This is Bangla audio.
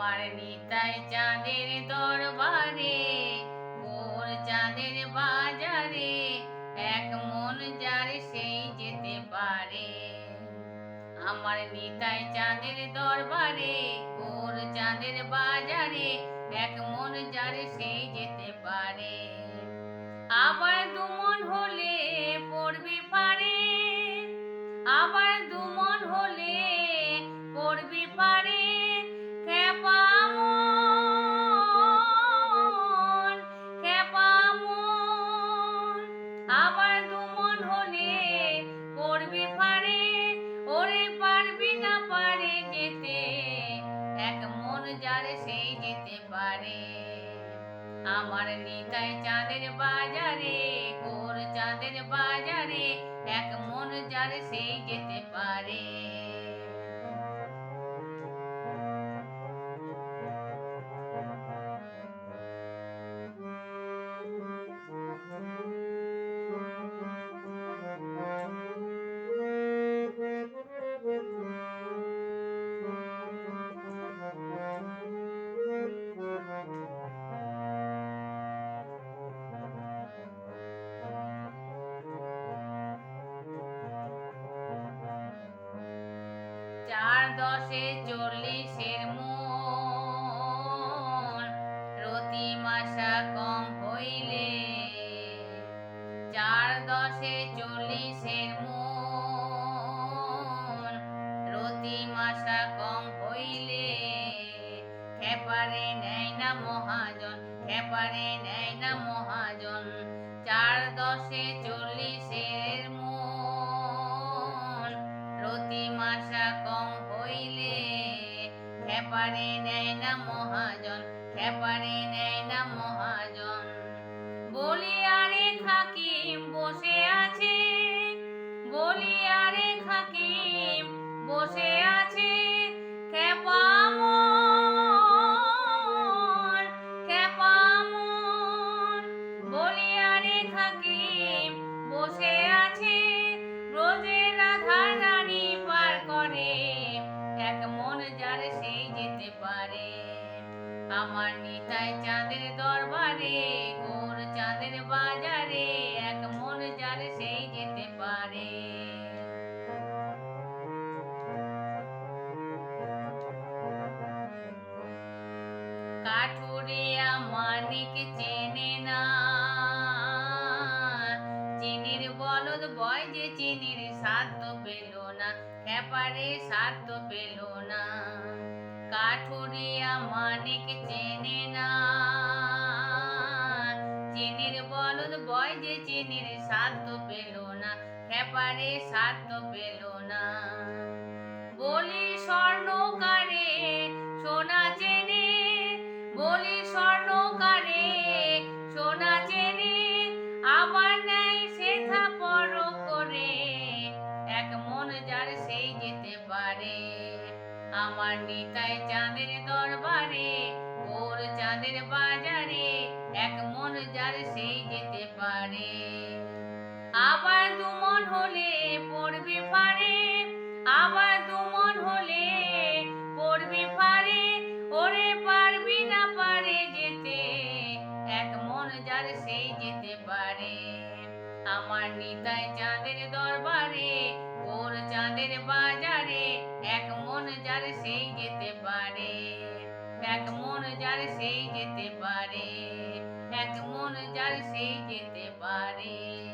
আমার নিতাই চাঁদের দরবারে ওর চাঁদের বাজারে, এক মন যার সেই যেতে পারে। আমার নিতাই চাঁদের দরবারে ওর চাঁদের বাজারে, এক মন যার সেই যেতে পারে। আবার দুমন হলে পড়বে পারে, ওরে পারবি না পারে যেতে। এক মন যার সেই যেতে পারে। আমার নিতাই চাঁদের বাজারে গোর চাঁদের বাজারে, এক মন যার সেই যেতে পারে। চার দশে চল্লিশের মন প্রতি মাসা কম হইলে। চার দশে চল্লিশের মন প্রতি মাসা কম হইলে। খেপারে নেয় না মহাজন, খেপারে নেয় না মহাজন। চার দশে চল্লিশের খেপারে নেয় না মহাজন খেপারে আমার নিতাই চাঁদের দরবারে গোর চাঁদের বাজারে, এক মন যার সেই যেতে পারে। কাঠুরিয়া মানিক চেনে না, চিনির বলদ বয় যে চিনির সাধ্য পেল না খেপারে সাধ্য পেল বয় যে চিনির সাধ্য পেল না, খেপারে সাধ্য পেল না। বলি স্বর্ণকারে, সোনা চেনে, বলি স্বর্ণকারে, সোনা চেনে, আবার নাই সেথা পর করে। এক মন যার সেই যেতে পারে, আমার নিতাই চাঁদের দরবারে, ওর চাঁদের বাজারে, এক মন যার সেই আমার নিতাই চাঁদের দরবারে ওর চাঁদের বাজারে, এক মন যার সেই যেতে পারে। এক মন যার সেই যেতে পারে, এক মন যার সেই যেতে পারে।